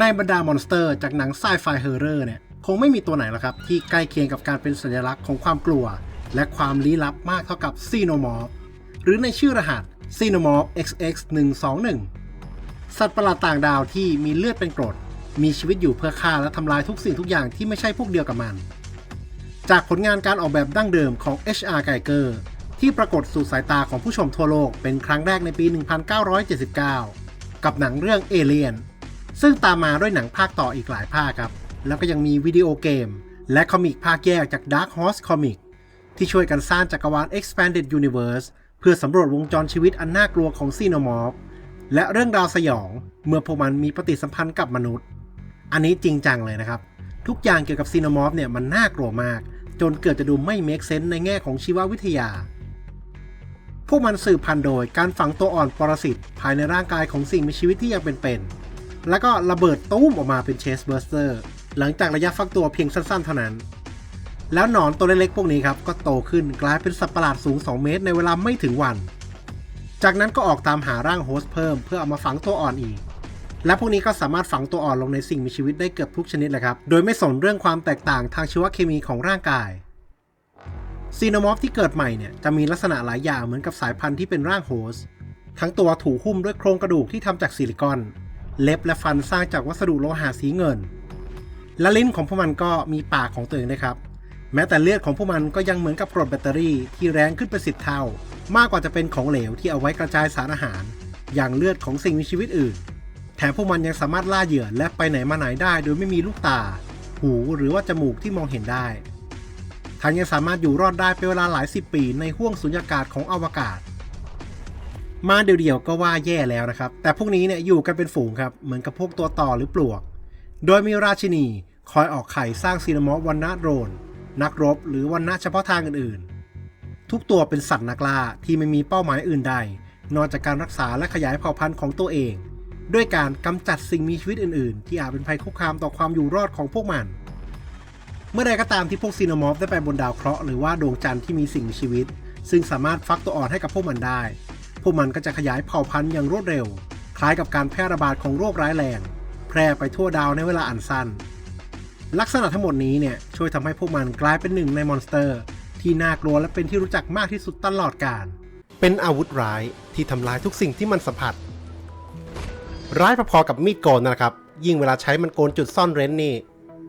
ในบรรดามอนสเตอร์จากหนังไซไฟเฮอร์เรอร์เนี่ยคงไม่มีตัวไหนหรอกครับ ที่ใกล้เคียงกับการเป็นสัญลักษณ์ของความกลัว และความลี้ลับมากเท่ากับซีโนมอร์หรือในชื่อรหัสซีโนมอร์ XX121 สัตว์ประหลาดต่างดาวที่มีเลือดเป็นกรด มีชีวิตอยู่เพื่อฆ่าและทำลายทุกสิ่งทุกอย่างที่ไม่ใช่พวกเดียวกับมัน จากผลงานการออกแบบดั้งเดิมของ H.R. Geiger ที่ปรากฏสู่สายตาของผู้ชมทั่วโลกเป็นครั้งแรกในปี 1979 กับหนังเรื่อง Alien ซึ่งตามมาด้วยหนังภาคต่ออีกหลายภาคครับ แล้วก็ยังมีวิดีโอเกม และคอมิกภาคแยกจาก Dark Horse Comic ที่ช่วยกันสร้างจักรวาล Expanded Universe เพื่อสำรวจวงจรชีวิตอันน่ากลัวของซีโนมอร์ฟและเรื่องราวสยอง เมื่อพวกมันมีปฏิสัมพันธ์กับมนุษย์ อันนี้จริงจังเลยนะครับ ทุกอย่างเกี่ยวกับซีโนมอร์ฟเนี่ยมันน่ากลัวมาก จนเกิดจะดูไม่เมคเซนส์ในแง่ของชีววิทยา พวกมันสืบพันธุ์โดยการฝังตัวอ่อนปรสิตภายในร่างกายของสิ่งมีชีวิตที่ยังเป็นๆ แล้วก็ระเบิดตุ้มออกมาเป็นเชสเบอร์สเตอร์หลังจากระยะฟักตัวเพียงสั้น ๆ เท่านั้น แล้วหนอนตัวเล็กๆพวกนี้ครับก็โตขึ้นกลายเป็นสัตว์ประหลาดสูง 2 เมตรในเวลาไม่ถึงวัน จากนั้นก็ออกตามหาร่างโฮสต์เพิ่มเพื่อเอามาฝังตัวอ่อนอีก และพวกนี้ก็สามารถฝังตัวอ่อนลงในสิ่งมีชีวิตได้เกือบทุกชนิดเลยครับ โดยไม่สนเรื่องความแตกต่างทางชีวเคมีของร่างกายซีโนมอร์ฟที่เกิดใหม่เนี่ยจะมีลักษณะหลายอย่างเหมือนกับสายพันธุ์ที่เป็นร่างโฮสต์ทั้งตัวถูหุ้มด้วยโครงกระดูกที่ทำจากซิลิคอน เล็บและฟันสร้างจากวัสดุโลหะสีเงิน และลิ้นของพวกมันก็มีปากของตัวเองนะครับ แม้แต่เลือดของพวกมันก็ยังเหมือนกับกรดแบตเตอรี่ที่แรงขึ้นเป็นสิบเท่า มากกว่าจะเป็นของเหลวที่เอาไว้กระจายสารอาหาร อย่างเลือดของสิ่งมีชีวิตอื่น แถมพวกมันยังสามารถล่าเหยื่อและไปไหนมาไหนได้ โดยไม่มีลูกตา หูหรือว่าจมูกที่มองเห็นได้ทั้งยังสามารถอยู่รอดได้เป็นเวลาหลายสิบปีในห้วงสุญญากาศของอวกาศ มาเดี่ยวๆก็ว่าแย่แล้วนะครับ แต่พวกนี้เนี่ยอยู่กันเป็นฝูงครับ เหมือนกับพวกตัวต่อหรือปลวก โดยมีราชินีคอยออกไข่สร้างซีนมอฟวันนะโรน นักรบหรือวันนะเฉพาะทางอื่นๆ ทุกตัวเป็นสัตว์นักล่าที่ไม่มีเป้าหมายอื่นใด นอกจากการรักษาและขยายเผ่าพันธุ์ของตัวเอง ด้วยการกำจัดสิ่งมีชีวิตอื่นๆ ที่อาจเป็นภัยคุกคามต่อความอยู่รอดของพวกมัน เมื่อใดก็ตามที่พวกซีโนมอร์ฟได้ไปบนดาวเคราะห์หรือว่าดวงจันทร์ที่มีสิ่งมีชีวิต ซึ่งสามารถฟักตัวอ่อนให้กับพวกมันได้ วกมันก็จะขยายเผ่าพันธุ์อย่างรวดเร็ว คล้ายกับการแพร่ระบาดของโรคร้ายแรง แพร่ไปทั่วดาวในเวลาอันสั้น ลักษณะทั้งหมดนี้เนี่ยช่วยทำให้พวกมันกลายเป็นหนึ่งในมอนสเตอร์ ที่น่ากลัวและเป็นที่รู้จักมากที่สุดตลอดกาลเป็นอาวุธร้ายที่ทำลายทุกสิ่งที่มันสัมผัส ร้ายพอๆกับมีดโกนนะครับ ยิ่งเวลาใช้มันโกนจุดซ่อนเร้นนี่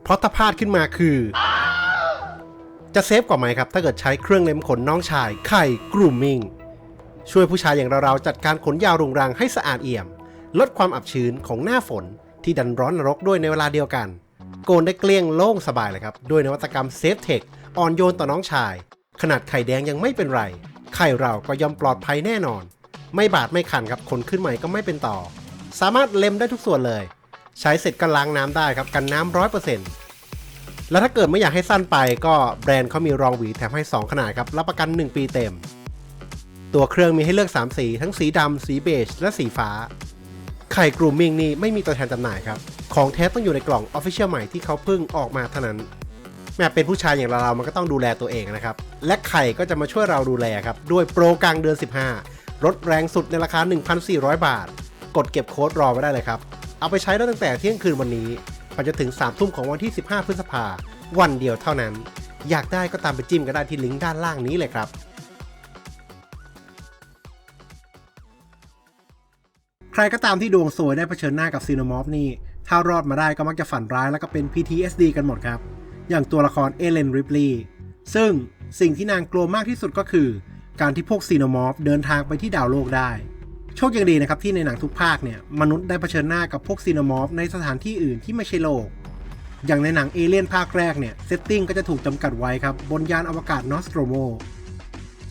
เพราะถ้าพลาดขึ้นมาคือ จะเซฟกว่าไหมครับ ถ้าเกิดใช้เครื่องเล็มขนน้องชายไข่กรูมมิ่ง ช่วยผู้ชายอย่างเราๆจัดการขนยาวรุงรังให้สะอาดเอี่ยม ลดความอับชื้นของหน้าฝนที่ดันร้อนนรกด้วยในเวลาเดียวกัน โกนได้เกลี้ยงโล่งสบายเลยครับ ด้วยนวัตกรรมเซฟเทคอ่อนโยนต่อน้องชาย ขนาดไข่แดงยังไม่เป็นไร ไข่เราก็ย่อมปลอดภัยแน่นอน ไม่บาดไม่ขันครับขนขึ้นใหม่ก็ไม่เป็นต่อ สามารถเล็มได้ทุกส่วนเลย ใช้เสร็จก็ล้างน้ำได้ครับกันน้ำร้อยเปอร์เซ็นต์แล้วถ้าเกิดไม่อยากให้สั้นไปก็แบรนด์เขามีรองหวีแถมให้ 2 ขนาดครับรับประกัน 1 ปีเต็ม ตัวเครื่องมีให้เลือก 3 สี ทั้งสีดำสีเบจและสีฟ้า ไข่กรูมมิ่งนี่ไม่มีตัวแทนจำหน่ายครับ ของแท้ต้องอยู่ในกล่อง Official ใหม่ที่เขาเพิ่งออกมาเท่านั้นแม้เป็นผู้ชายอย่างเราๆมันก็ต้องดูแลตัวเองนะครับ และไข่ก็จะมาช่วยเราดูแลครับ ด้วยโปรกลางเดือน 15ลดแรงสุดในราคา 1,400 บาท กดเก็บโค้ดรอไว้ได้เลยครับ เอาไปใช้ได้ตั้งแต่เที่ยงคืนวันนี้ไปจนถึง3ทุ่มของวันที่ 15 พฤษภาวันเดียวเท่านั้น อยากได้ก็ตามไปจิ้มก็ได้ที่ลิงก์ด้านล่างนี้เลยครับ ใครก็ตามที่ดวงสวยได้เผชิญหน้ากับซีโนมอฟนี่ ถ้ารอดมาได้ก็มักจะฝันร้ายแล้วก็เป็น PTSD กันหมดครับ อย่างตัวละครเอเลนริปลีย์ซึ่งสิ่งที่นางกลัวมากที่สุดก็คือ การที่พวกซีโนมอฟเดินทางไปที่ดาวโลกได้ โชคยังดีนะครับที่ในหนังทุกภาคเนี่ยมนุษย์ได้เผชิญหน้ากับพวกซีโนมอฟในสถานที่อื่นที่ไม่ใช่โลก อย่างในหนังเอเลียนภาคแรกเนี่ยเซตติ้งก็จะถูกจำกัดไว้ครับบนยานอวกาศนอสโตรโม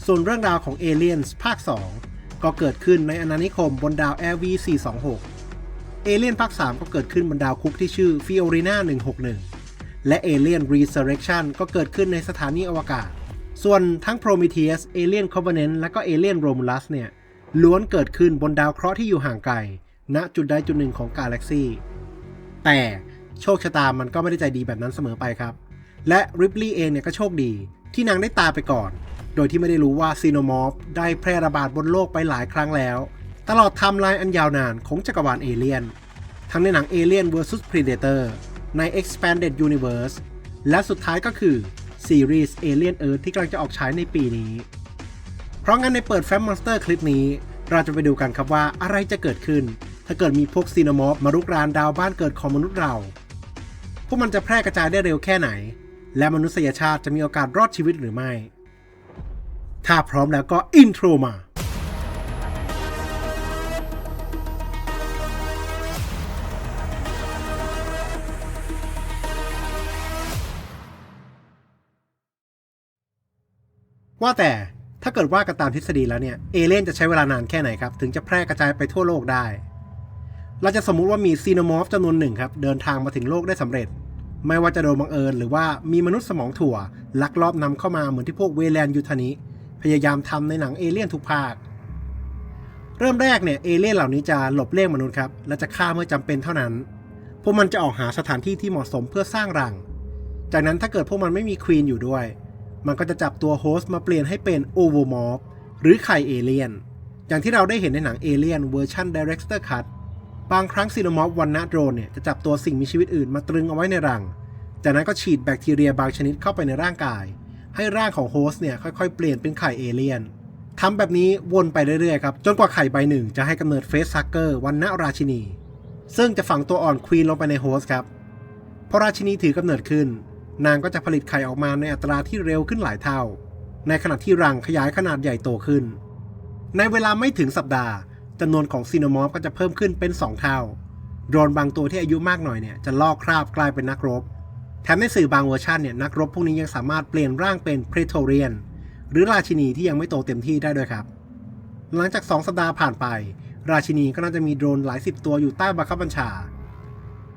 ส่วนเรื่องราวของเอเลียนภาค 2 ก็เกิดขึ้นในอาณานิคมบนดาว LV426 เอเลียนภาค 3 ก็เกิดขึ้นบนดาวคุกที่ชื่อฟิโอริน่า161 และเอเลียน Resurrection ก็เกิดขึ้นในสถานีอวกาศ ส่วนทั้ง Prometheus Alien Covenant และก็ Alien Romulus เนี่ยล้วนเกิดขึ้นบนดาวเคราะห์ที่อยู่ห่างไกล ณ จุดใดจุดหนึ่งของกาแล็กซีแต่โชคชะตามันก็ไม่ได้ใจดีแบบนั้นเสมอไปครับ และริปลีย์เองเนี่ยก็โชคดีที่นางได้ตาไปก่อน โดยที่ไม่ได้รู้ว่าซีโนมอร์ฟได้แพร่ระบาดบนโลกไปหลายครั้งแล้ว ตลอดไทม์ไลน์อันยาวนานของจักรวาลเอเลียน ทั้งในหนัง Alien vs Predator ใน Expanded Universe และสุดท้ายก็คือซีรีส์ Alien Earth ที่กำลังจะออกฉายในปีนี้ เพราะงั้นในเปิดแฟมมอนสเตอร์คลิปนี้ เราจะไปดูกันครับว่าอะไรจะเกิดขึ้น ถ้าเกิดมีพวกซีโนมอฟมารุกรานดาวบ้านเกิดของมนุษย์เรา พวกมันจะแพร่กระจายได้เร็วแค่ไหน และมนุษยชาติจะมีโอกาสรอดชีวิตหรือไม่ ถ้าพร้อมแล้วก็อินโทรมาว่าแต่ถ้าเกิดว่ากันตามทฤษฎีแล้วเนี่ย เอเลนจะใช้เวลานานแค่ไหนครับ ถึงจะแพร่กระจายไปทั่วโลกได้ เราจะสมมุติว่ามีซีโนมอร์ฟจำนวนหนึ่งครับ เดินทางมาถึงโลกได้สำเร็จ ไม่ว่าจะโดยบังเอิญหรือว่ามีมนุษย์สมองถั่ว ลักลอบนำเข้ามาเหมือนที่พวกเวแลนยูทานิ ยายามทำในหนังเอเลี่ยนทุกภาค เริ่มแรกเนี่ยเอเลี่ยนเหล่านี้จะหลบเลี่ยงมนุษย์ครับ และจะฆ่าเมื่อจำเป็นเท่านั้น พวกมันจะออกหาสถานที่ที่เหมาะสมเพื่อสร้างรัง จากนั้นถ้าเกิดพวกมันไม่มีควีนอยู่ด้วย มันก็จะจับตัวโฮสต์มาเปลี่ยนให้เป็นโอเวอร์มอฟหรือไข่เอเลี่ยน อย่างที่เราได้เห็นในหนังเอเลี่ยนเวอร์ชัน Director Cut บางครั้งซีโนมอฟวันนะโดรนเนี่ยจะจับตัวสิ่งมีชีวิตอื่นมาตรึงเอาไว้ในรัง จากนั้นก็ฉีดแบคทีเรียบางชนิดเข้าไปในร่างกาย ให้ร่างของโฮสต์เนี่ยค่อยๆ เปลี่ยนเป็นไข่เอเลียนทำแบบนี้วนไปเรื่อยๆครับ จนกว่าไข่ใบหนึ่งจะให้กำเนิดเฟสซักเกอร์วันนะราชินี ซึ่งจะฝังตัวอ่อนควีนลงไปในโฮสต์ครับพอราชินีถือกำเนิดขึ้น นางก็จะผลิตไข่ออกมาในอัตราที่เร็วขึ้นหลายเท่า ในขณะที่รังขยายขนาดใหญ่โตขึ้น ในเวลาไม่ถึงสัปดาห์จำนวนของซีโนมอฟก็จะเพิ่มขึ้นเป็น 2 เท่า โดรนบางตัวที่อายุมากหน่อยเนี่ยจะลอกคราบกลายเป็นนักรบ แถมในสื่อบางเวอร์ชันเนี่ยนักรบพวกนี้ยังสามารถเปลี่ยนร่างเป็นเพรโทเรียน หรือราชินีที่ยังไม่โตเต็มที่ได้ด้วยครับ หลังจาก 2 สัปดาห์ผ่านไป ราชินีก็น่าจะมีโดรนหลายสิบตัวอยู่ใต้บังคับบัญชา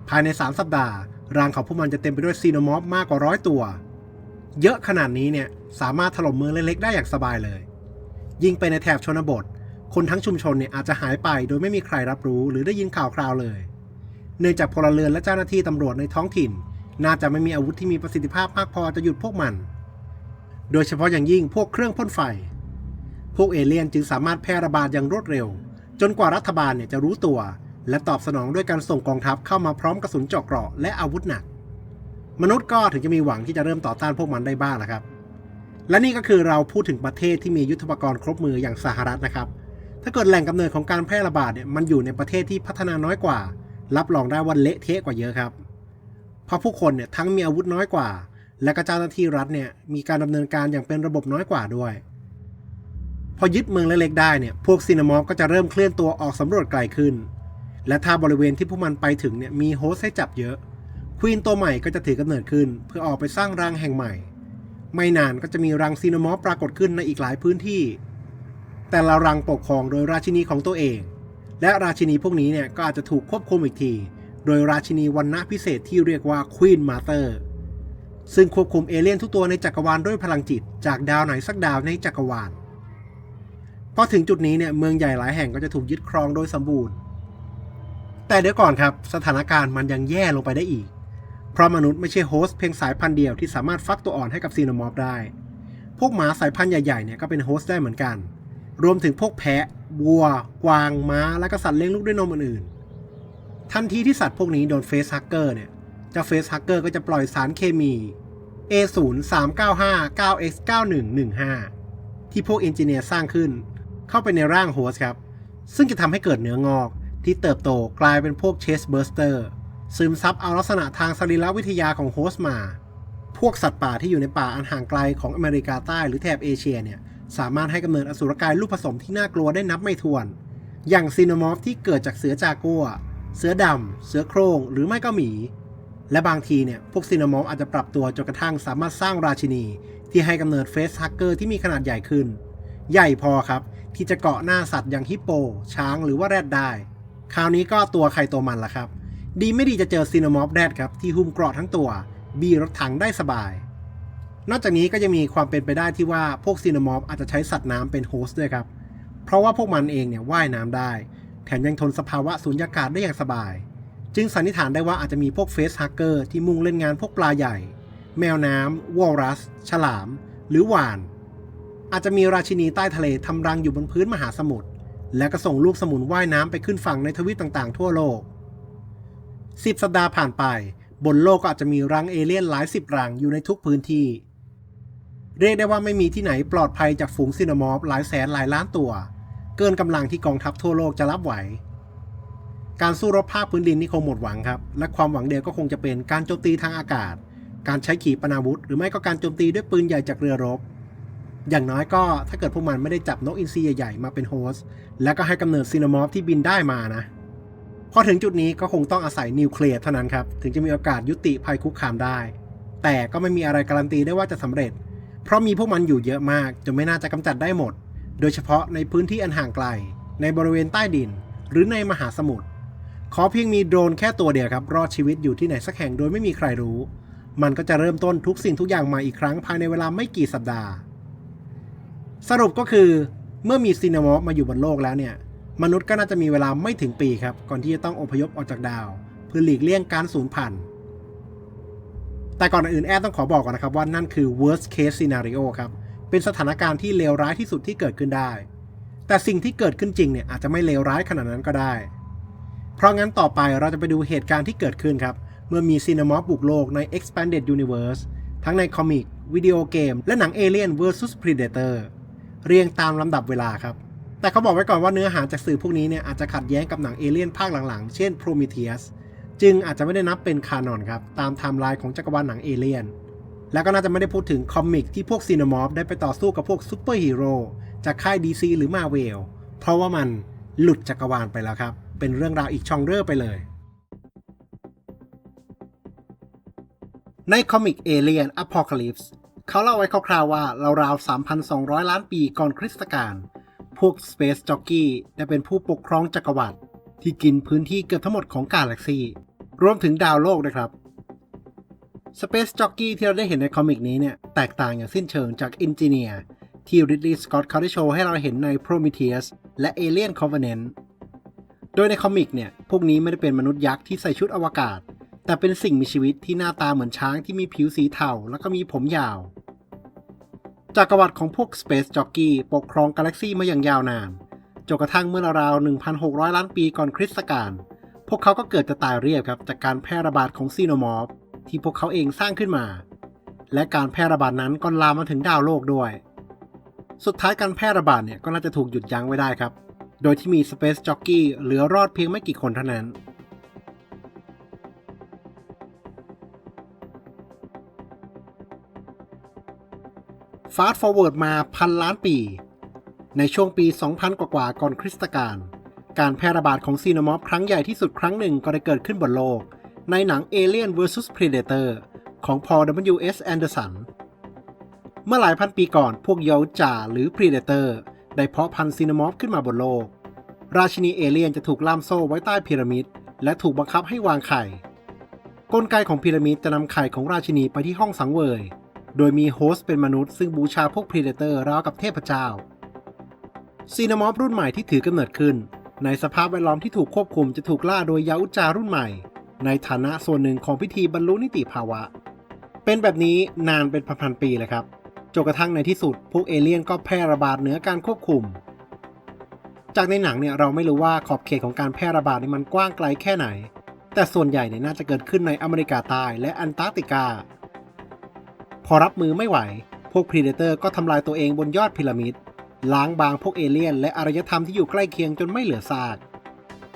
ภายใน 3 สัปดาห์รังของพวกมันจะเต็มไปด้วยซีโนมอฟมากกว่าร้อยตัว เยอะขนาดนี้เนี่ยสามารถถล่มเมืองเล็กๆได้อย่างสบายเลย ยิ่งไปในแถบชนบท คนทั้งชุมชนเนี่ยอาจจะหายไปโดยไม่มีใครรับรู้หรือได้ยินข่าวคราวเลย เนื่องจากพลเรือนและเจ้าหน้าที่ตำรวจในท้องถิ่น น่าจะไม่มีอาวุธที่มีประสิทธิภาพมากพอจะหยุดพวกมัน โดยเฉพาะอย่างยิ่งพวกเครื่องพ่นไฟ พวกเอเลี่ยนจึงสามารถแพร่ระบาดอย่างรวดเร็ว จนกว่ารัฐบาลเนี่ยจะรู้ตัว และตอบสนองด้วยการส่งกองทัพเข้ามาพร้อมกระสุนเจาะเกราะและอาวุธหนัก มนุษย์ก็ถึงจะมีหวังที่จะเริ่มต่อต้านพวกมันได้บ้างนะครับ และนี่ก็คือเราพูดถึงประเทศที่มียุทธปกรณ์ครบมืออย่างสหรัฐนะครับ ถ้าเกิดแหล่งกำเนิดของการแพร่ระบาดเนี่ยมันอยู่ในประเทศที่พัฒนาน้อยกว่า รับรองได้ว่าเละเทะกว่าเยอะครับ เพราะผู้คนเนี่ยทั้งมีอาวุธน้อยกว่า และก็เจ้าหน้าที่รัฐเนี่ยมีการดำเนินการอย่างเป็นระบบน้อยกว่าด้วย พอยึดเมืองเล็กๆได้เนี่ยพวกซีนามอฟก็จะเริ่มเคลื่อนตัวออกสำรวจไกลขึ้น และถ้าบริเวณที่พวกมันไปถึงเนี่ยมีโฮสต์ให้จับเยอะควีนตัวใหม่ก็จะถือกำเนิดขึ้น เพื่อออกไปสร้างรังแห่งใหม่ ไม่นานก็จะมีรังซีนามอฟปรากฏขึ้นในอีกหลายพื้นที่ แต่ละรังปกครองโดยราชินีของตัวเอง และราชินีพวกนี้เนี่ยก็อาจจะถูกควบคุมอีกที โดยราชินีวันณะพิเศษที่เรียกว่าควีนมาเตอร์ซึ่งควบคุมเอเลี่ยนทุกตัวในจักรวาลด้วยพลังจิต จากดาวไหนสักดาวในจักรวาลพอถึงจุดนี้เนี่ยเมืองใหญ่หลายแห่งก็จะถูกยึดครองโดยสมบูรณ์ แต่เดี๋ยวก่อนครับสถานการณ์มันยังแย่ลงไปได้อีก เพราะมนุษย์ไม่ใช่โฮสต์เพียงสายพันธุ์เดียวที่สามารถฟักตัวอ่อนให้กับซีโนมอร์ฟได้ พวกหมาสายพันธุ์ใหญ่ๆเนี่ยก็เป็นโฮสต์ได้เหมือนกัน รวมถึงพวกแพะวัว กวางม้าและก็สัตว์เลี้ยงลูกด้วยนมอื่นๆ ทันทีที่สัตว์พวกนี้โดนเฟสฮักเกอร์เนี่ยเจ้าเฟสฮักเกอร์ก็จะปล่อยสารเคมี A0395-9x9115 ที่พวกเอนจิเนียร์สร้างขึ้น เข้าไปในร่างโฮสครับ ซึ่งจะทำให้เกิดเนื้องอกที่เติบโตกลายเป็นพวกเชสเบอร์สเตอร์ซึมซับเอาลักษณะทางสรีรวิทยาของโฮสต์มา พวกสัตว์ป่าที่อยู่ในป่าอันห่างไกลของอเมริกาใต้หรือแถบเอเชียเนี่ยสามารถให้กำเนิดอสุรกายลูกผสมที่น่ากลัวได้นับไม่ถ้วน อย่างซีโนมอฟที่เกิดจากเสือจากัว เสือดำ เสือโคร่ง หรือไม่ก็หมี และบางทีเนี่ย พวกซีโนมอร์ฟอาจจะปรับตัวจนกระทั่งสามารถสร้างราชินี ที่ให้กำเนิดเฟสฮักเกอร์ที่มีขนาดใหญ่ขึ้น ใหญ่พอครับ ที่จะเกาะหน้าสัตว์อย่างฮิปโป ช้างหรือว่าแรดได้ คราวนี้ก็ตัวใครตัวมันละครับ ดีไม่ดีจะเจอซีโนมอร์ฟแรดครับที่หุ้มเกราะทั้งตัว บีรถถังได้สบาย นอกจากนี้ก็ยังมีความเป็นไปได้ที่ว่าพวกซีโนมอร์ฟอาจจะใช้สัตว์น้ำเป็นโฮสต์ด้วยครับ เพราะว่าพวกมันเองเนี่ยว่ายน้ำได้ ถมยังทนสภาวะสูญญากาศได้อย่างสบาย จึงสันนิษฐานได้ว่าอาจจะมีพวกเฟสฮักเกอร์ที่มุ่งเล่นงานพวกปลาใหญ่ แมวน้ำวอลรัส ฉลาม หรือหวาน อาจจะมีราชินีใต้ทะเลทำรังอยู่บนพื้นมหาสมุทรและก็ส่งลูกสมุนว่ายน้ำไปขึ้นฝั่งในทวีปต่างๆ ทั่วโลก10สัปดาห์ผ่านไป บนโลกก็อาจจะมีรังเอเลี่ยนหลายสิบรังอยู่ในทุกพื้นที่ เรียกได้ว่าไม่มีที่ไหนปลอดภัยจากฝูงซีนามอฟหลายแสนหลายล้านตัว เกินกำลังที่กองทัพทั่วโลกจะรับไหว การสู้รบภาคพื้นดินนี่คงหมดหวังครับ และความหวังเดียวก็คงจะเป็นการโจมตีทางอากาศ การใช้ขีปนาวุธ หรือไม่ก็การโจมตีด้วยปืนใหญ่จากเรือรบ อย่างน้อยก็ถ้าเกิดพวกมันไม่ได้จับนกอินทรีใหญ่ๆมาเป็นโฮสต์แล้วก็ให้กำเนิดซีนามอฟที่บินได้มานะพอถึงจุดนี้ก็คงต้องอาศัยนิวเคลียร์เท่านั้นครับ ถึงจะมีโอกาสยุติภัยคุกคามได้ แต่ก็ไม่มีอะไรการันตีได้ว่าจะสำเร็จ เพราะมีพวกมันอยู่เยอะมากจนไม่น่าจะกำจัดได้หมด โดยเฉพาะในพื้นที่อันห่างไกล ในบริเวณใต้ดิน หรือในมหาสมุทร ขอเพียงมีโดรนแค่ตัวเดียวครับ รอดชีวิตอยู่ที่ไหนสักแห่งโดยไม่มีใครรู้ มันก็จะเริ่มต้นทุกสิ่งทุกอย่างใหมาอีกครั้งภายในเวลาไม่กี่สัปดาห์ สรุปก็คือ เมื่อมีซีนามอฟมาอยู่บนโลกแล้วเนี่ย มนุษย์ก็น่าจะมีเวลาไม่ถึงปีครับ ก่อนที่จะต้องอพยพออกจากดาว เพื่อหลีกเลี่ยงการสูญพันธุ์แต่ก่อนอื่นแอดต้องขอบอกก่อนนะครับว่านั่นคือ worst case scenario ครับ เป็นสถานการณ์ที่เลวร้ายที่สุดที่เกิดขึ้นได้ แต่สิ่งที่เกิดขึ้นจริงเนี่ยอาจจะไม่เลวร้ายขนาดนั้นก็ได้ เพราะงั้นต่อไปเราจะไปดูเหตุการณ์ที่เกิดขึ้นครับ เมื่อมีซีนามอฟบุกโลกใน Expanded Universe ทั้งในคอมิกวิดีโอเกม และหนัง Alien vs Predator เรียงตามลำดับเวลาครับ แต่เขาบอกไว้ก่อนว่าเนื้อหาจากสื่อพวกนี้เนี่ยอาจจะขัดแย้งกับหนังเอเลี่ยนภาคหลังๆ เช่น Prometheus จึงอาจจะไม่ได้นับเป็นคานอนครับ ตามไทม์ไลน์ของจักรวาลหนังเอเลี่ยน แล้วก็น่าจะไม่ได้พูดถึงคอมิกที่พวกซีนมอฟได้ไปต่อสู้กับพวกซูเปอร์ฮีโร่จากค่าย DC หรือ Marvel เพราะว่ามันหลุดจักรวาลไปแล้วครับ เป็นเรื่องราวอีกช่องเร่อไปเลย ในคอมิก Alien Apocalypse เขาเล่าไว้คร่าวๆว่าราวๆ 3,200 ล้านปีก่อนคริสตกาลพวก Space Jockey ได้เป็นผู้ปกครองจักรวรรดิที่กินพื้นที่เกือบทั้งหมดของกาแล็กซีรวมถึงดาวโลกนะครับ Space Jockey ที่เราได้เห็นในคอมิกนี้เนี่ย แตกต่างอย่างสิ้นเชิงจาก Engineer ที่ Ridley Scott เขาได้โชว์ให้เราเห็นใน Prometheus และ Alien Covenant โดยในคอมิกเนี่ย พวกนี้ไม่ได้เป็นมนุษย์ยักษ์ที่ใส่ชุดอวกาศ แต่เป็นสิ่งมีชีวิตที่หน้าตาเหมือนช้างที่มีผิวสีเทาแล้วก็มีผมยาว จักรวรรดิของพวก Space Jockey ปกครองกาแล็กซีมาอย่างยาวนานจนกระทั่งเมื่อราวๆ1,600 ล้านปีก่อนคริสต์กาลพวกเขาก็เกิดจะตายเรียบครับจากการแพร่ระบาดของซีโนมอร์ฟ ที่พวกเขาเองสร้างขึ้นมา และการแพร่ระบาดนั้นก็ลามมาถึงดาวโลกด้วย สุดท้ายการแพร่ระบาดเนี่ยก็น่าจะถูกหยุดยั้งไว้ได้ครับ โดยที่มี Space Jockey เหลือรอดเพียงไม่กี่คนเท่านั้นฟาสต์ฟอร์เวิร์ดมาพันล้านปี ในช่วงปี 2000 กว่าๆก่อนคริสตกาลการแพร่ระบาดของซีโนมอฟครั้งใหญ่ที่สุดครั้งหนึ่งก็ได้เกิดขึ้นบนโลก ในหนัง Alien vs Predator ของ Paul W.S. Anderson เมื่อหลายพันปีก่อนพวกเยาจ่าหรือ Predator ได้เพาะพันธุ์ซีโนมอฟขึ้นมาบนโลก ราชินีเอเลี่ยนจะถูกล่ามโซ่ไว้ใต้พีระมิด และถูกบังคับให้วางไข่ กลไกของพีระมิดจะนำไข่ของราชินีไปที่ห้องสังเวย โดยมีโฮสต์เป็นมนุษย์ซึ่งบูชาพวกพรีเดเตอร์ราวกับเทพเจ้าซีนามอฟรุ่นใหม่ที่ถือกำเนิดขึ้น ในสภาพแวดล้อมที่ถูกควบคุมจะถูกล่าโดยยาอุจจารุ่นใหม่ ในฐานะส่วนหนึ่งของพิธีบรรลุนิติภาวะ เป็นแบบนี้นานเป็นพันๆปีเลยครับจนกระทั่งในที่สุด พวกเอเลี่ยนก็แพร่ระบาดเหนือการควบคุม จากในหนังเนี่ยเราไม่รู้ว่าขอบเขตของการแพร่ระบาดนี่มันกว้างไกลแค่ไหน แต่ส่วนใหญ่เนี่ยน่าจะเกิดขึ้นในอเมริกาใต้และแอนตาร์กติกา พอรับมือไม่ไหว พวกพรีเดเตอร์ก็ทำลายตัวเองบนยอดพีระมิด ล้างบางพวกเอเลี่ยน และอารยธรรมที่อยู่ใกล้เคียงจนไม่เหลือซาก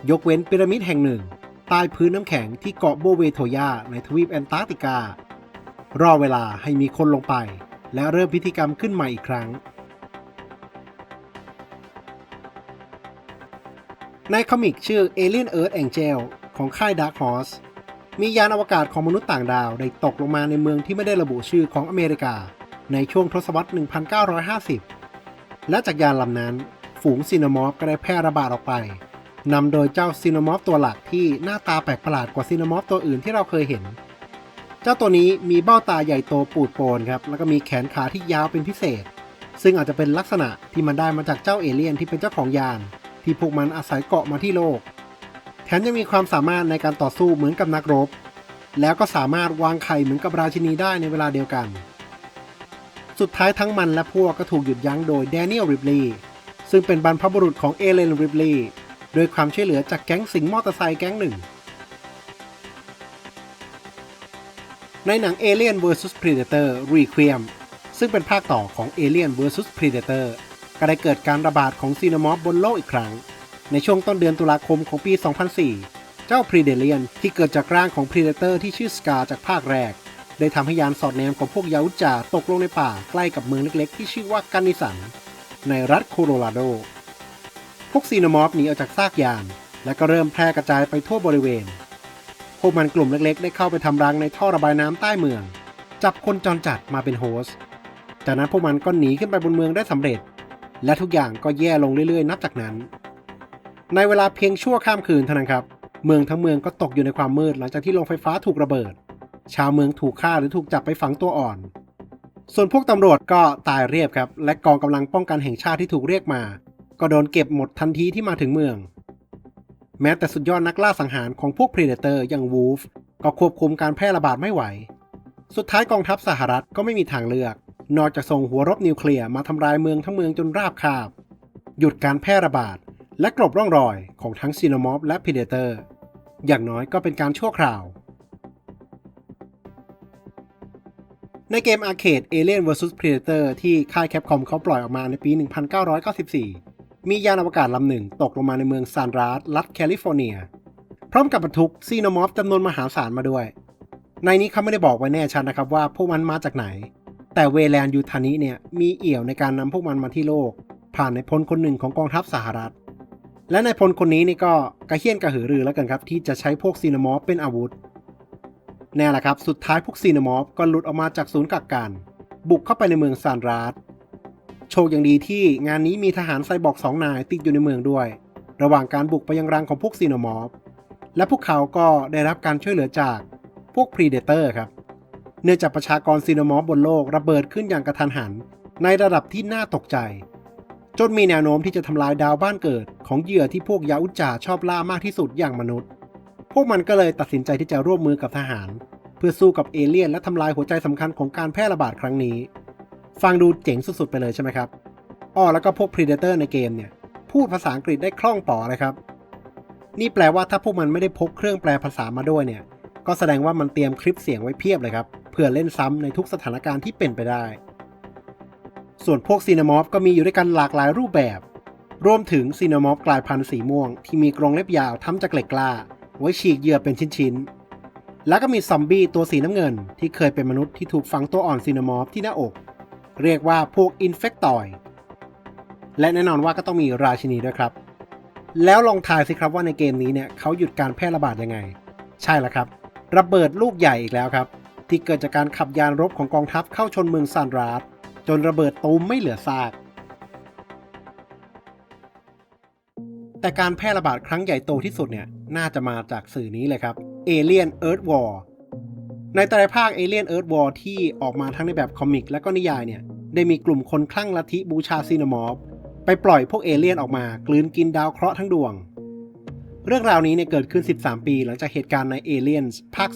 ยกเว้นพีระมิดแห่งหนึ่ง ใต้พื้นน้ำแข็งที่เกาะโบเวโทยาในทวีปแอนตาร์กติกา รอเวลาให้มีคนลงไป และเริ่มพิธีกรรมขึ้นใหม่อีกครั้ง ในคอมิกชื่อ Alien Earth Angel ของค่าย Dark Horse มียานอวกาศของมนุษย์ต่างดาวได้ตกลงมาในเมืองที่ไม่ได้ระบุชื่อของอเมริกา ในช่วงทศวรรษ 1950 และจากยานลำนั้น ฝูงซีนามอฟก็ได้แพร่ระบาดออกไป นำโดยเจ้าซีนมอฟตัวหลักที่หน้าตาแปลกประหลาดกว่าซีนมอฟตัวอื่นที่เราเคยเห็น เจ้าตัวนี้มีเบ้าตาใหญ่โตปูดโปนครับ แล้วก็มีแขนขาที่ยาวเป็นพิเศษ ซึ่งอาจจะเป็นลักษณะที่มันได้มาจากเจ้าเอเลี่ยนที่เป็นเจ้าของยาน ที่พวกมันอาศัยเกาะมาที่โลก แถมยังมีความสามารถในการต่อสู้เหมือนกับนักรบ แล้วก็สามารถวางไข่เหมือนกับราชินีได้ในเวลาเดียวกัน สุดท้ายทั้งมันและพวกก็ถูกหยุดยั้งโดยแดเนียลริปลีย์ซึ่งเป็นบรรพบุรุษของเอเลนริปลีย์ โดยความช่วยเหลือจากแก๊งสิงห์มอเตอร์ไซค์แก๊งหนึ่ง ในหนัง Alien vs Predator Requiem ซึ่งเป็นภาคต่อของ Alien vs Predator ก็ได้เกิดการระบาดของซีนามอฟบนโลกอีกครั้ง ในช่วงต้นเดือนตุลาคมของปี 2004 เจ้า Predalien ที่เกิดจากร่างของ Predator ที่ชื่อ Scar จากภาคแรก ได้ทำให้ยานสอดแนมของพวกยาวุจาตกลงในป่าใกล้กับเมืองเล็กๆ ที่ชื่อว่ากันนิสันในรัฐโคโลราโด พวกซีโนมอฟหนีออกจากซากยาน และก็เริ่มแพร่กระจายไปทั่วบริเวณ พวกมันกลุ่มเล็กๆ ได้เข้าไปทำรังในท่อระบายน้ำใต้เมือง จับคนจรจัดมาเป็นโฮสต์จากนั้นพวกมันก็หนีขึ้นไปบนเมืองได้สำเร็จ และทุกอย่างก็แย่ลงเรื่อยๆ นับจากนั้น ในเวลาเพียงชั่วข้ามคืนเท่านั้นครับ เมืองทั้งเมืองก็ตกอยู่ในความมืดหลังจากที่โรงไฟฟ้าถูกระเบิด ชาวเมืองถูกฆ่าหรือถูกจับไปฝังตัวอ่อน ส่วนพวกตำรวจก็ตายเรียบครับ และกองกำลังป้องกันแห่งชาติที่ถูกเรียกมา ก็โดนเก็บหมดทันทีที่มาถึงเมือง แม้แต่สุดยอดนักล่าสังหารของพวก Predator อย่างวูฟก็ควบคุมการแพร่ระบาดไม่ไหว สุดท้ายกองทัพสหรัฐก็ไม่มีทางเลือก นอกจากส่งหัวรบนิวเคลียร์มาทำลายเมืองทั้งเมืองจนราบคาบ หยุดการแพร่ระบาด และกลบร่องรอยของทั้งซีโนมอฟและ Predator อย่างน้อยก็เป็นการชั่วคราว ในเกมอาร์เคด Alien vs Predator ที่ค่ายแคปคอมเขาปล่อยออกมาในปี 1994 มียานอวกาศลำหนึ่งตกลงมาในเมืองซานราสรัฐแคลิฟอร์เนีย พร้อมกับบรรทุกซีโนมอฟจำนวนมหาศาลมาด้วย ในนี้เขาไม่ได้บอกไว้แน่ชัดนะครับว่าพวกมันมาจากไหน แต่เวแลนยูทานิเนี่ยมีเอี่ยวในการนำพวกมันมาที่โลก ผ่านในพลคนหนึ่งของกองทัพสหรัฐ และในพลคนนี้นี่ก็กระเฮี้ยนกระหือรือแล้วกันครับที่จะใช้พวกซีโนมอฟเป็นอาวุธแน่แหละครับ สุดท้ายพวกซีนมอฟก็หลุดออกมาจากศูนย์กักกัน บุกเข้าไปในเมืองซานราส โชคอย่างดีที่งานนี้มีทหารไซบอร์กสองนายติดอยู่ในเมืองด้วย ระหว่างการบุกไปยังรังของพวกซีโนมอฟและพวกเขาก็ได้รับการช่วยเหลือจากพวกพรีเดเตอร์ครับ เนื่องจากประชากรซีโนมอฟบนโลกระเบิดขึ้นอย่างกระทันหัน ในระดับที่น่าตกใจ จนมีแนวโน้มที่จะทำลายดาวบ้านเกิด ของเหยื่อที่พวกยาอุจจาชอบล่ามากที่สุดอย่างมนุษย์ พวกมันก็เลยตัดสินใจที่จะร่วมมือกับทหาร เพื่อสู้กับเอเลี่ยนและทำลายหัวใจสำคัญของการแพร่ระบาดครั้งนี้ ฟังดูเจ๋งสุดๆ ไปเลยใช่ไหมครับอ้อแล้วก็พวก Predator ในเกมเนี่ย พูดภาษาอังกฤษได้คล่องปอเลยครับ นี่แปลว่าถ้าพวกมันไม่ได้พกเครื่องแปลภาษามาด้วยเนี่ย ก็แสดงว่ามันเตรียมคลิปเสียงไว้เพียบเลยครับ เพื่อเล่นซ้ำในทุกสถานการณ์ที่เป็นไปได้ ส่วนพวกซีนามอฟก็มีอยู่ด้วยกันหลากหลายรูปแบบ รวมถึงซีนามอฟกลายพันธุ์สีม่วง ที่มีกรงเล็บยาวทำจากเหล็กกล้า ไว้ฉีกเหยื่อเป็นชิ้นๆ แล้วก็มีซอมบี้ตัวสีน้ำเงิน ที่เคยเป็นมนุษย์ที่ถูกฝังตัวอ่อนซีนามอฟที่หน้าอก เรียกว่าพวกอินเฟกตอยและแน่นอนว่าก็ต้องมีราชินีด้วยครับ แล้วลองทายสิครับว่าในเกมนี้เนี่ยเขาหยุดการแพร่ระบาดยังไง ใช่แล้วครับ ระเบิดลูกใหญ่อีกแล้วครับ ที่เกิดจากการขับยานรบของกองทัพเข้าชนเมืองซานราสจนระเบิดตูมไม่เหลือซาก แต่การแพร่ระบาดครั้งใหญ่โตที่สุดเนี่ยน่าจะมาจากสื่อนี้เลยครับ Alien Earth War ในแต่ละภาค Alien Earth War ที่ออกมาทั้งในแบบคอมิกและก็นิยายเนี่ย ได้มีกลุ่มคนคลั่งลัทธิบูชาซีนามอฟไปปล่อยพวกเอเลี่ยนออกมากลืนกินดาวเคราะห์ทั้งดวง เรื่องราวนี้เนี่ยเกิดขึ้น 13 ปีหลังจากเหตุการณ์ใน Aliens ภาค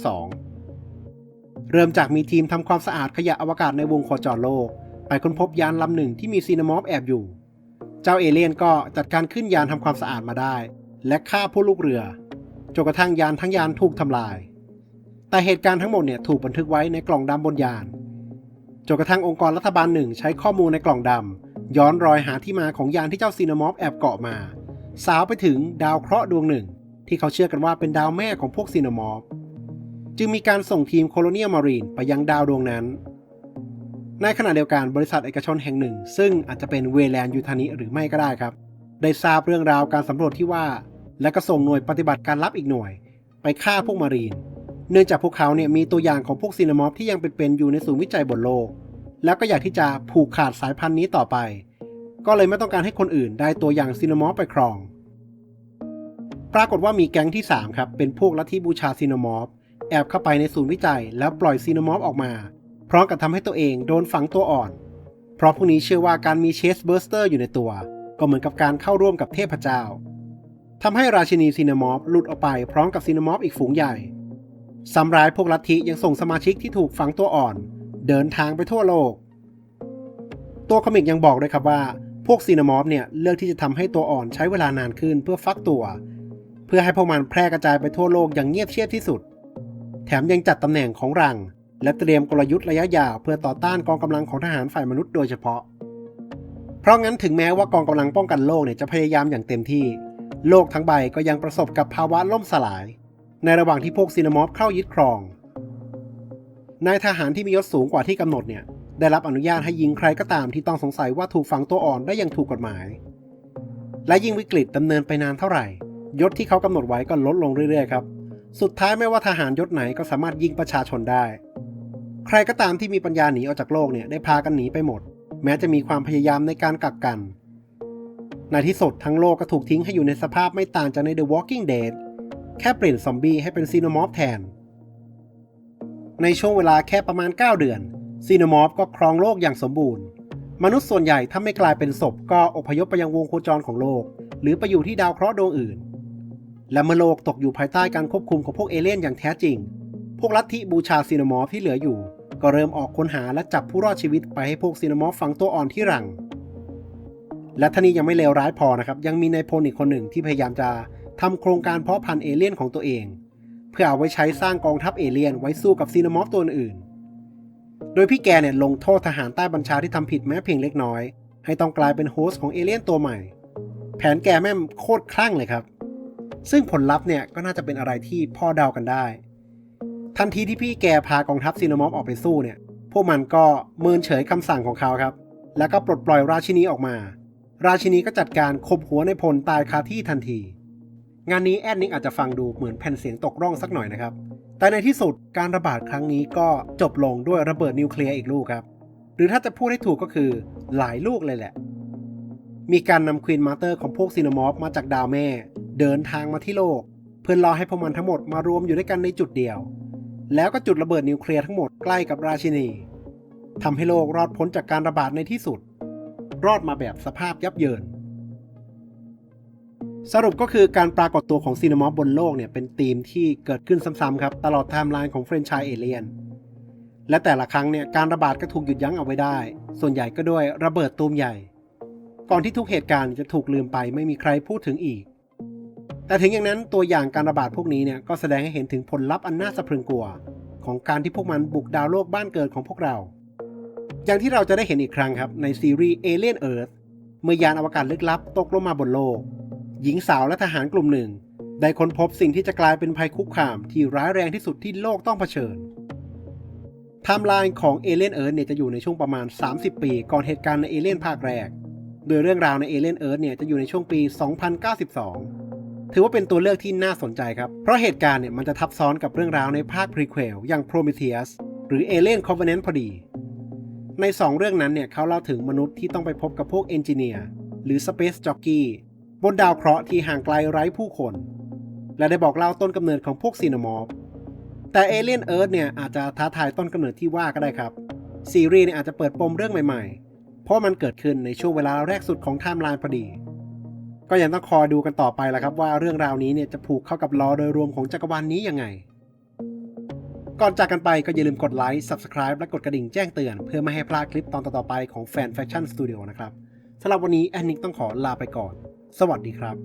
2 เริ่มจากมีทีมทำความสะอาดขยะอวกาศในวงโคจรโลก ไปค้นพบยานลำหนึ่งที่มีซีนามอฟแอบอยู่ เจ้าเอเลี่ยนก็จัดการขึ้นยานทำความสะอาดมาได้ และฆ่าผู้ลูกเรือจนกระทั่งยานทั้งยานถูกทำลาย แต่เหตุการณ์ทั้งหมดเนี่ยถูกบันทึกไว้ในกล่องดำบนยานจนกระทั่งองค์กรรัฐบาลหนึ่งใช้ข้อมูลในกล่องดำย้อนรอยหาที่มาของยานที่เจ้าซีนามอฟแอบเกาะมา สาวไปถึงดาวเคราะห์ดวงหนึ่ง ที่เขาเชื่อกันว่าเป็นดาวแม่ของพวกซีนามอฟจึงมีการส่งทีมโคโลเนียมารีนไปยังดาวดวงนั้น ในขณะเดียวกันบริษัทเอกชนแห่งหนึ่ง ซึ่งอาจจะเป็นเวแลนยูทานิหรือไม่ก็ได้ครับ ได้ทราบเรื่องราวการสำรวจที่ว่า และก็ส่งหน่วยปฏิบัติการลับอีกหน่วย ไปฆ่าพวกมารีน เนื่องจากพวกเขาเนี่ยมีตัวอย่างของพวกซีนามอฟที่ยังเป็นๆอยู่ในศูนย์วิจัยบนโลก แล้วก็อยากที่จะผูกขาดสายพันธุ์นี้ต่อไป ก็เลยไม่ต้องการให้คนอื่นได้ตัวอย่างซีนามอฟไปครอง ปรากฏว่ามีแก๊งที่ 3 ครับ เป็นพวกลัทธิบูชาซีนามอฟแอบเข้าไปในศูนย์วิจัย แล้วปล่อยซีนามอฟออกมา พร้อมกับทำให้ตัวเองโดนฝังตัวอ่อน เพราะพวกนี้เชื่อว่าการมีเชสเบอร์สเตอร์อยู่ในตัว ก็เหมือนกับการเข้าร่วมกับเทพเจ้าทำให้ราชินีซีนามอฟหลุดออกไปพร้อมกับซีนามอฟอีกฝูงใหญ่ ซ้ำร้ายพวกลัทธิยังส่งสมาชิกที่ถูกฝังตัวอ่อน เดินทางไปทั่วโลก ตัวคอมิกยังบอกด้วยครับว่า พวกซีนามอฟเนี่ยเลือกที่จะทำให้ตัวอ่อนใช้เวลานานขึ้นเพื่อฟักตัว เพื่อให้พวกมันแพร่กระจายไปทั่วโลกอย่างเงียบเชียบที่สุด แถมยังจัดตำแหน่งของรัง และเตรียมกลยุทธ์ระยะยาวเพื่อต่อต้านกองกำลังของทหารฝ่ายมนุษย์โดยเฉพาะ เพราะงั้นถึงแม้ว่ากองกำลังป้องกันโลกเนี่ยจะพยายามอย่างเต็มที่ โลกทั้งใบก็ยังประสบกับภาวะล่มสลาย ในระหว่างที่พวกซีนามอฟเข้ายึดครอง นายทหารที่มียศสูงกว่าที่กำหนดเนี่ย ได้รับอนุญาตให้ยิงใครก็ตามที่ต้องสงสัยว่าถูกฝังตัวอ่อนได้อย่างถูกกฎหมาย และยิ่งวิกฤตดำเนินไปนานเท่าไหร่ ยศที่เขากำหนดไว้ก็ลดลงเรื่อยๆครับ สุดท้ายไม่ว่าทหารยศไหนก็สามารถยิงประชาชนได้ ใครก็ตามที่มีปัญญาหนีออกจากโลกเนี่ยได้พากันหนีไปหมด แม้จะมีความพยายามในการกักกันในที่สุดทั้งโลกก็ถูกทิ้งให้อยู่ในสภาพไม่ต่างจากใน The Walking Dead แค่เปลี่ยนซอมบี้ให้เป็นซีโนมอฟแทน ในช่วงเวลาแค่ประมาณ 9 เดือน ซีโนมอฟก็ครองโลกอย่างสมบูรณ์ มนุษย์ส่วนใหญ่ถ้าไม่กลายเป็นศพก็อพยพไปยังวงโคจรของโลก หรือไปอยู่ที่ดาวเคราะห์ดวงอื่น และเมื่อโลกตกอยู่ภายใต้การควบคุมของพวกเอเลี่ยนอย่างแท้จริง พวกลัทธิบูชาซีโนมอฟที่เหลืออยู่ ก็เริ่มออกค้นหาและจับผู้รอดชีวิตไปให้พวกซีโนมอฟฝังตัวอ่อนที่รังและท่านี้ยังไม่เลวร้ายพอนะครับ ยังมีนายพลอีกคนหนึ่งที่พยายามจะ ทำโครงการเพาะพันธุ์เอเลี่ยนของตัวเอง เพื่อเอาไว้ใช้สร้างกองทัพเอเลี่ยนไว้สู้กับซีโนมอร์ฟตัวอื่น โดยพี่แกเนี่ยลงโทษทหารใต้บัญชาที่ทำผิดแม้เพียงเล็กน้อย ให้ต้องกลายเป็นโฮสต์ของเอเลี่ยนตัวใหม่ แผนแกแม่งโคตรคลั่งเลยครับ ซึ่งผลลัพธ์เนี่ยก็น่าจะเป็นอะไรที่พ่อเดากันได้ ทันทีที่พี่แกพากองทัพซีโนมอฟออกไปสู้เนี่ย พวกมันก็เมินเฉยคำสั่งของเขาครับ แล้วก็ปลดปล่อยราชินีออกมา ราชินีก็จัดการคบหัวในพลตายคาที่ทันที งานนี้แอดนิกอาจจะฟังดูเหมือนแผ่นเสียงตกร่องสักหน่อยนะครับ แต่ในที่สุดการระบาดครั้งนี้ก็จบลงด้วยระเบิดนิวเคลียร์อีกลูกครับ หรือถ้าจะพูดให้ถูกก็คือหลายลูกเลยแหละ มีการนำควีนมาเตอร์ของพวกซีโนมอฟมาจากดาวแม่ เดินทางมาที่โลก เพื่อรอให้พวกมันทั้งหมดมารวมอยู่ด้วยกันในจุดเดียว แล้วก็จุดระเบิดนิวเคลียร์ทั้งหมดใกล้กับราชินีทำให้โลกรอดพ้นจากการระบาดในที่สุด รอดมาแบบสภาพยับเยิน สรุปก็คือการปรากฏตัวของซีนามอฟบนโลกเนี่ยเป็นธีมที่เกิดขึ้นซ้ำๆครับ ตลอดไทม์ไลน์ของเฟรนไชส์เอเลียน และแต่ละครั้งเนี่ยการระบาดก็ถูกหยุดยั้งเอาไว้ได้ ส่วนใหญ่ก็ด้วยระเบิดตูมใหญ่ ก่อนที่ทุกเหตุการณ์จะถูกลืมไปไม่มีใครพูดถึงอีก แต่ถึงอย่างนั้นตัวอย่างการระบาดพวกนี้เนี่ยก็แสดงให้เห็นถึงผลลัพธ์อันน่าสะพรึงกลัว ของการที่พวกมันบุกดาวโลกบ้านเกิดของพวกเรา อย่างที่เราจะได้เห็นอีกครั้งครับในซีรีส์ Alien Earth เมื่อยานอวกาศลึกลับตกลงมาบนโลก หญิงสาวและทหารกลุ่มหนึ่ง ได้ค้นพบสิ่งที่จะกลายเป็นภัยคุกคามที่ร้ายแรงที่สุดที่โลกต้องเผชิญไทม์ไลน์ของ Alien Earth เนี่ยจะอยู่ในช่วงประมาณ 30 ปี ก่อนเหตุการณ์ใน Alien ภาคแรก โดยเรื่องราวใน Alien Earth เนี่ยจะอยู่ในช่วงปี 2092 ถือว่าเป็นตัวเลือกที่น่าสนใจครับ เพราะเหตุการณ์เนี่ยมันจะทับซ้อนกับเรื่องราวในภาค Prequel อย่าง Prometheus หรือ Alien Covenant พอดี ใน 2 เรื่องนั้นเนี่ยเขาเล่าถึงมนุษย์ที่ต้องไปพบกับพวกเอนจิเนียร์หรือ Space Jockey บนดาวเคราะห์ที่ห่างไกลไร้ผู้คน และได้บอกเล่าต้นกำเนิดของพวกซีนมอฟแต่ Alien Earth เนี่ยอาจจะท้าทายต้นกำเนิดที่ว่าก็ได้ครับ ซีรีส์เนี่ยอาจจะเปิดปมเรื่องใหม่ๆ เพราะมันเกิดขึ้นในช่วงเวลาแรกสุดของไทม์ไลน์พอดี ก็ยังต้องคอยดูกันต่อไปละครับว่าเรื่องราวนี้เนี่ยจะผูกเข้ากับลอโดยรวมของจักรวาลนนี้ยังไง ก่อนจากกันไปก็อย่าลืมกดไลค์ Subscribe และกดกระดิ่งแจ้งเตือน เพื่อไม่ให้พลาดคลิปตอนต่อๆไปของแฟนแฟชั่นสตูดิโอนะครับสำหรับวันนี้แอนนิกต้องขอลาไปก่อน สวัสดีครับ